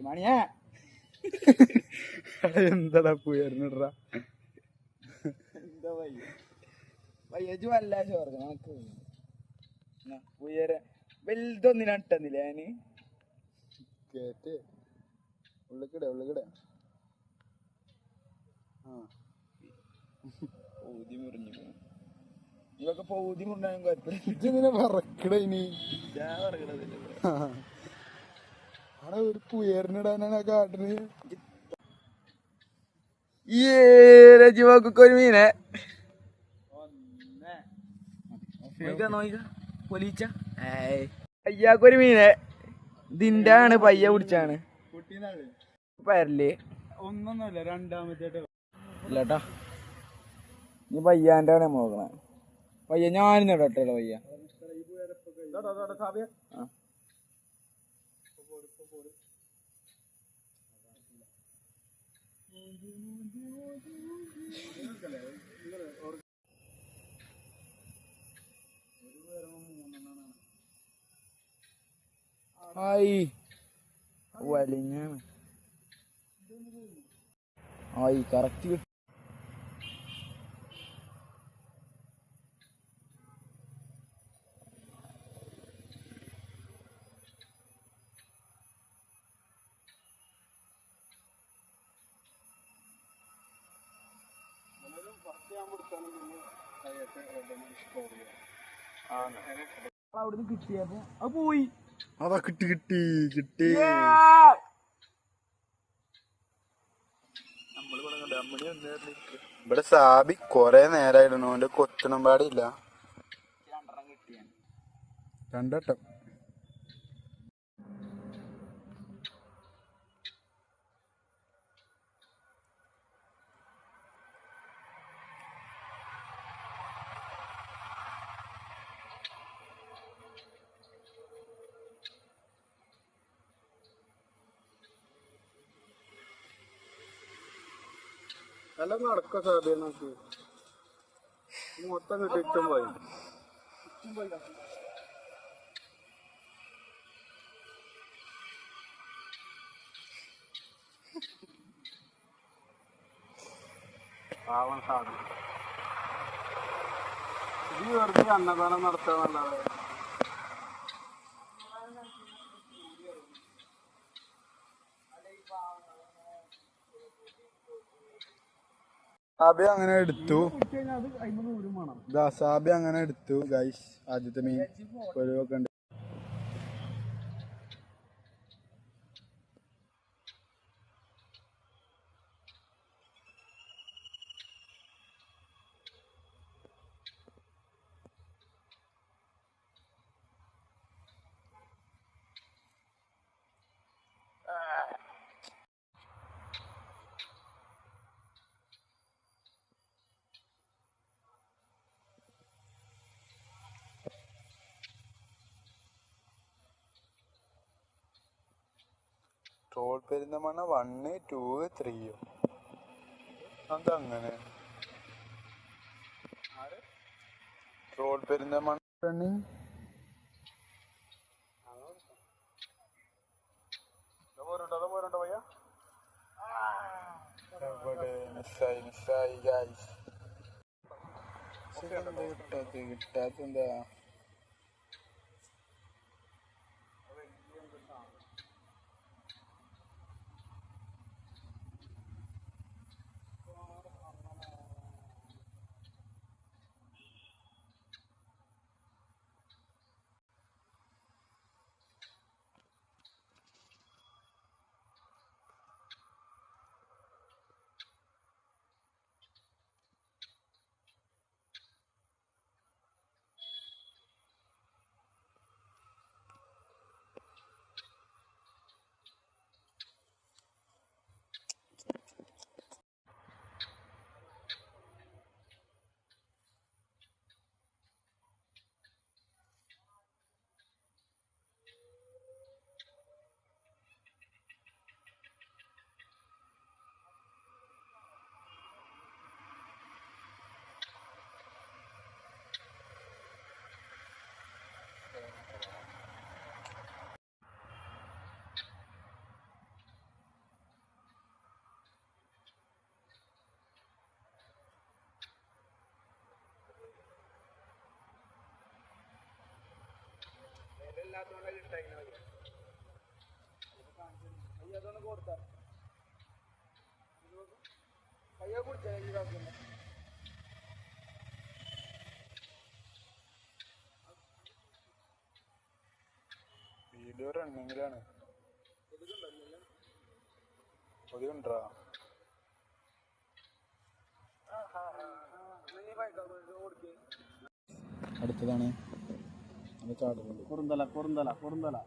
മണിയാ എന്താടാ പുയർന്നിട്ര എന്താ വയ്യ? വയ്യജു അല്ല ചോർക്ക നമുക്ക് ഉയര ഞാൻ? കേട്ട് ഉള്ളിക്കിട ഉള്ളിക്കിട. ആ. പൗതി മുറിഞ്ഞു. ഇവക്ക് പൗതി മുറിഞ്ഞാലും കുഴപ്പമില്ല. ഇതിങ്ങനെ പറക്കട ഇനി. ഞാൻ പറയണതില്ല അവിടെ ഒരു പുയറിനിടാനാണ് ആ കാട്ടിന് രജിവാക്കൊക്കെ ഒരു മീനെ. പൊലിച്ച. അയ്യാക്കൊരു മീനെ. ഇതിന്റെ ആണ് പയ്യ പിടിച്ചാണ്. പരൽ. ഒന്നൊന്നുമല്ല രണ്ടാമത്തെ ഇല്ലട്ടാ. ഈ പയ്യാന്റെ ആണ് നോക്കണേ. പയ്യ ഞാനിന്ന് ഇടട്ടോ പയ്യ. ആ. ആയി വലിഞ്ഞാണ്. ആയി കറക്റ്റ് അവിടുന്ന് കിട്ടിയപ്പോ അത് പോയി. അതാ കിട്ടി കിട്ടി കിട്ടി. ഇവിടെ സാബി കൊറേ നേരായിരുന്നു ഓന്റെ കൊത്തണം പാടില്ല. രണ്ടട്ടം. എല്ലാം നടക്ക സാധ്യത നോക്കി മൊത്തം കിട്ടും പോയി പാവം സാധനം. ഇത് വെറുതെ അന്നദാനം നടത്താന്നല്ലാതെ. സാബി അങ്ങനെ എടുത്തു. സാബി അങ്ങനെ എടുത്തു. ഗൈസ് ആദ്യത്തെ മീൻ. ഒക്കെ ഉണ്ട്. ട്രോൾ പെരുന്തമണ്ണ വണ്ണ് ടൂ ത്രീയോ അതങ്ങനെ. ട്രോൾ പെരുന്തമണ്ണ റണ്ണിങ് മിസ്സായി മിസ്സായി ഗൈസ് കിട്ടാത്ത കിട്ടാത്ത എന്താ വീഡിയോ റണ്ണിങ്ങിലാണ് ഒതുണ്ടോ അടുത്തതാണ്. குறுந்தலை குறுந்தலை குறுந்தலை.